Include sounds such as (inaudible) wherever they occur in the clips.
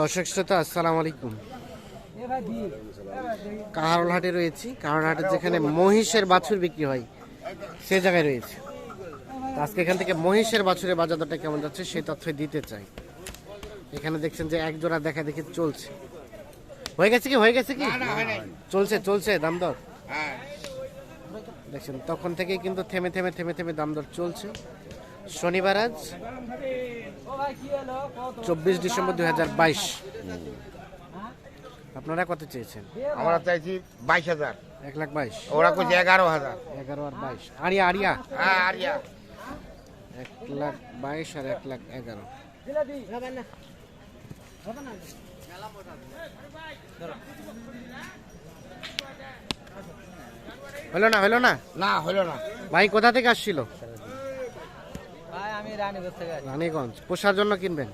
দর্শক শ্রোতা আসসালামু আলাইকুম। কাহারোলহাটে রয়েছি। কাহারোলহাটে যেখানে মহিষের বাছুর বিক্রি হয় সে জায়গায় রয়েছে। আজকে এখান থেকে মহিষের বাছুরের বাজার দরটা কেমন যাচ্ছে সেই তথ্য দিতে চাই। এখানে দেখছেন যে এক জোড়া দেখা দেখি চলছে। হয়ে গেছে কি? হয়ে গেছে কি? চলছে চলছে দাম দর হ্যাঁ। দেখছেন তখন থেকেই কিন্তু থেমে থেমে থেমে থেমে দাম দর চলছে। শনিবার আজ চব্বিশ ডিসেম্বর দুই হাজার বাইশ। আপনারা কত চেয়েছেন? আমরা চাইছি বাইশ হাজার। এক লাখ বাইশ। ওরা কইছে এগারো হাজার। এগারো আর বাইশ। আরিয়া আরিয়া? হ্যাঁ আরিয়া। এক লাখ বাইশ আর এক লাখ এগারো। হলো না হলো না? না হলো না। ভাই কোথা থেকে আসছিল? আমি রানীগঞ্জ থেকে আসি। রানীগঞ্জ। পোষার জন্য কিনবেন?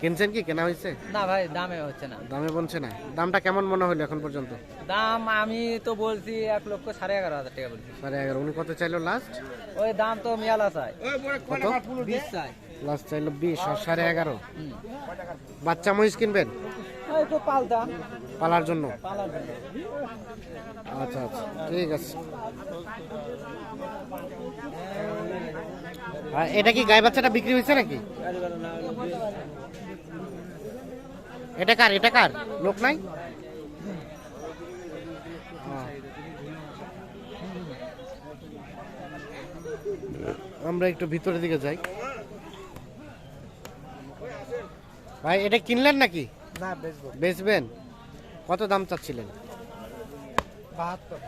কিনছেন কি? কেনা হয়েছে? না ভাই দামে হচ্ছে না। দামে বলছে না। দামটা কেমন মনে হলো এখন পর্যন্ত? দাম আমি তো বলছি এক লক্ষ সাড়ে এগারো হাজার টাকা বলছি। সাড়ে এগারো। উনি কত চাইলো লাস্ট ওই দাম তো মিয়ালা চাই। কত? বিশ চাই। লাস্ট চাইলো বিশ আর সাড়ে এগারো। বাচ্চা মহিষ কিনবেন? পালতা। পালার জন্য। আচ্ছা আচ্ছা। ঠিক আছে। এটা কি গায়ে বাচ্চাটা বিক্রি হয়েছে নাকি? এটা কার এটা কার? লোক নাই। আমরা একটু ভিতরের দিকে যাই। ভাই এটা কিনলেন নাকি? বেচবেন? কত দাম চাচ্ছিলেন? বাহাত্তর।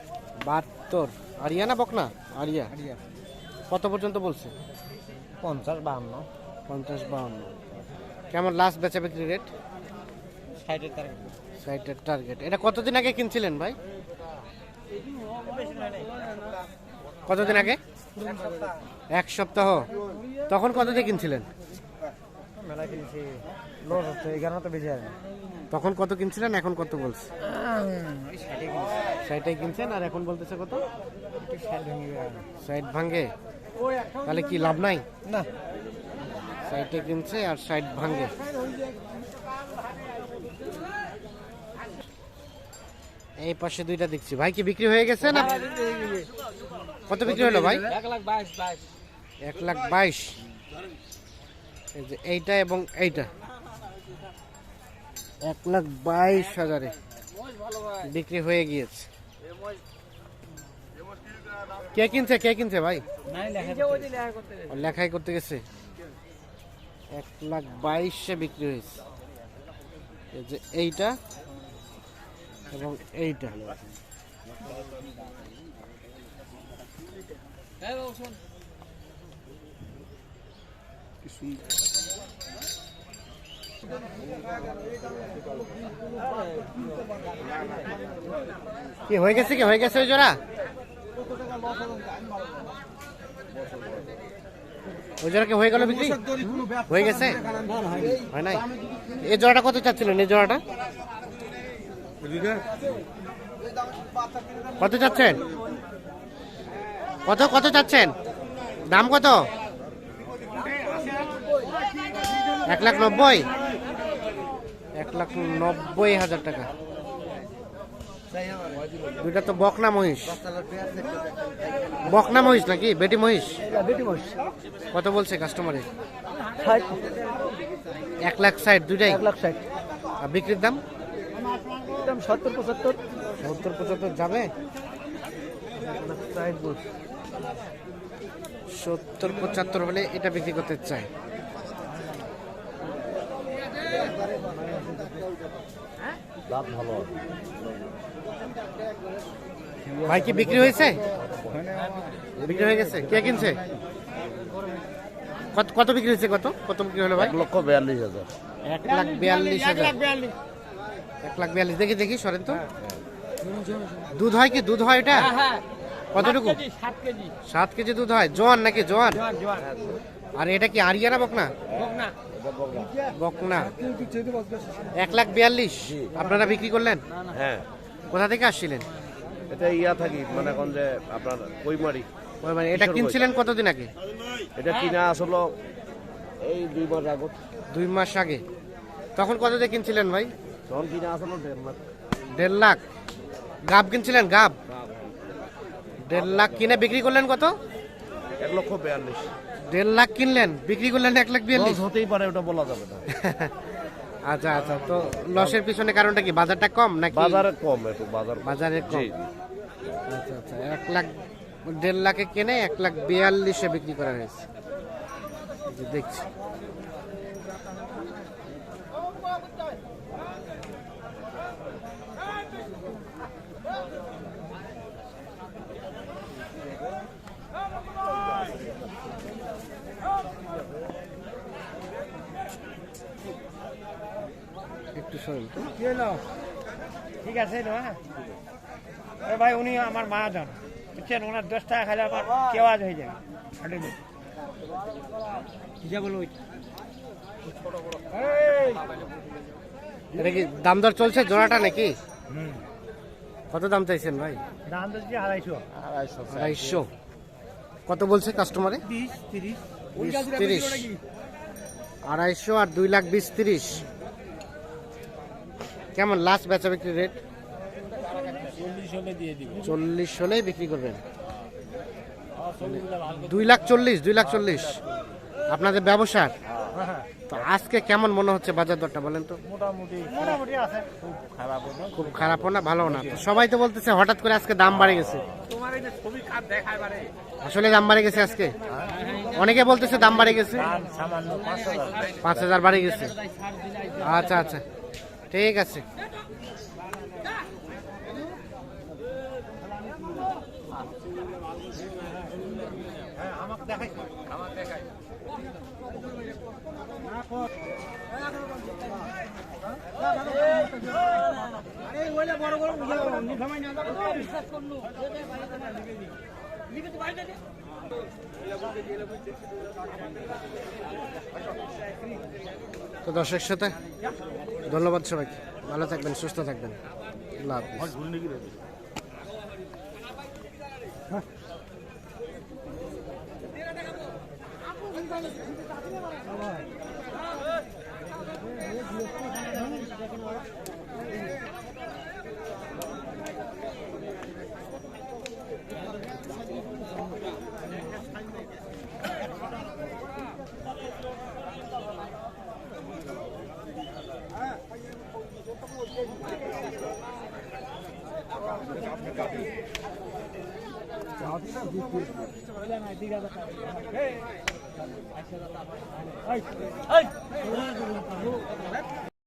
বাহাত্তর। আরিয়া না বকনা? আরিয়া। কত পর্যন্ত বলছে? পঞ্চাশ বাহান্ন। পঞ্চাশ বাউন্ন কেমন লাস্ট বেচা বিক্রি রেট ষাটের তারিখ সাইটের টার্গেট এটা কতদিন আগে কিনছিলেন ভাই? কতদিন আগে? এক সপ্তাহ। তখন কত দিয়ে কিনছিলেন? মেলা কিনছি। লস হচ্ছে এগারো তো বেশি তখন কত কিনছিলেন? এখন কত বলছে? সাইটাই কিনছেন আর এখন বলতেছে কত? সাইড ভাঙ্গে তাহলে কি লাভ নাই? না। সাইটে কিনছে আর সাইড ভাঙে। এই পাশে দুইটা দেখছি। ভাই কি বিক্রি হয়ে গেছে না? কত বিক্রি হলো ভাই? এক লাখ বাইশ বাইশ। এক লাখ বাইশ। এই যে এইটা এবং এইটা। এক লাখ বাইশ হাজারে বিক্রি হয়ে গিয়েছে। কে কিনছে কে কিনছে ভাই? লেখাই করতে গেছে। এক লাখ বাইশে বিক্রি হয়েছে। যে এইটা এবং এইটা। কি হয়ে গেছে কি? হয়ে গেছে ওই জোড়া? ওই জোড়া কি হয়ে গেল বিক্রি? হয়ে গেছে? হয় নাই? এই জোড়াটা কত চাচ্ছিলেন এই জোড়াটা? কত চাচ্ছেন? কত কত চাচ্ছেন? দাম কত? এক লাখ নব্বই? এক লাখ নব্বই হাজার টাকা। দুইটা তো বকনা মহিষ। বকনা মহিষ নাকি? বেটি মহিষ? বেটি মোষ কত বলছে কাস্টমারে এক লাখ ষাট দুইটাই? এক লাখ ষাট। আর বিক্রির দাম? দাম সত্তর পঁচাত্তর। সত্তর পঁচাত্তর যাবে? সত্তর পঁচাত্তর হলে এটা বিক্রি করতে চাই ভাই কি বিক্রি হয়েছে? বিক্রি হয়ে গেছে? কে কিনছে? কত কত বিক্রি হয়েছে কত? কত বিক্রি হলো ভাই? লক্ষ বিয়াল্লিশ হাজার। এক লাখ বিয়াল্লিশ হাজার। এক লাখ বিয়াল্লিশ। দেখি দেখি সরেন তো। দুধ হয় কি? দুধ হয় এটা? কতটুকু? ষাট কেজি সাত কেজি। দুধ হয়? জোয়ান নাকি? জোয়ান? আর এটা কি আরিয়ানা বকনা? না বকনা। এক লাখ বিয়াল্লিশ। আপনারা বিক্রি করলেন? হ্যাঁ। কোথা থেকে আসছিলেন? এটা ইয়া থাকি মানে এখন যে আপনার কইমারি মানে এটা কিনছিলেন কতদিন আগে? এটা কিনা আসলো এই দুই মাস আগত দুই মাস আগে। তখন কত দিয়ে কিনছিলেন ভাই? তখন কিনা আসলো দেড় লাখ। দেড় লাখ। গাব কিনছিলেন? গাব। দেড় লাখ কিনে বিক্রি করলেন কত? এক লক্ষ বিয়াল্লিশ। দেড় লাখ কিনলেন বিক্রি করলেন এক লাখ বিয়াল্লিশ। হতেই পারে ওটা বলা যাবে না। (laughs) আচ্ছা আচ্ছা তো লসের পিছনে কারণটা কি? বাজারটা কম নাকি? বাজারে কম একটু বাজার বাজারে কম। আচ্ছা আচ্ছা এক লাখ দেড় লাখে কিনে এক লাখ বিয়াল্লিশে বিক্রি করা হয়েছে। যে দেখছি। একটু সরুন তো। ঠিক আছে না আরে ভাই উনি আমার মা যান বুঝছেন? ওনার দশ টাকা খাইলে আমার কেওয়াজ হয়ে যায় দিন বলো এটা কি দাম দর চলছে জোড়াটা নাকি? কত দাম চাইছেন ভাই? দাম দিচ্ছি আড়াইশো। আড়াইশো। কত বলছে কাস্টমারে তিরিশ। তিরিশ। তিরিশ আড়াইশো আর দুই লাখ বিশ তিরিশ। কেমন লাস্ট বেচা বিক্রি রেট চল্লিশ হলেই বিক্রি করবেন। দুই লাখ চল্লিশ দুই লাখ চল্লিশ। আপনাদের ব্যবসার? তো আজকে কেমন মনে হচ্ছে বাজার দরটা বলেন তো? মোটামুটি মোটামুটি আছে। খুব খারাপও না? ভালো না। তো সবাই তো বলতেছে হঠাৎ করে আজকে দাম বাড়ে গেছে। তোমার এই যে ছবি কাপ দেখায় বারে। আসলে দাম বাড়ে গেছে আজকে? অনেকে বলতেছে দাম বাড়ে গেছে। পাঁচ হাজার। বাড়ে গেছে। আচ্ছা আচ্ছা। ঠিক আছে। আমাকে দেখাই আমাকে দেখাই তো দর্শক সাথে ধন্যবাদ সবাইকে। ভালো থাকবেন সুস্থ থাকবেন। আল্লাহ হাফিজ। এই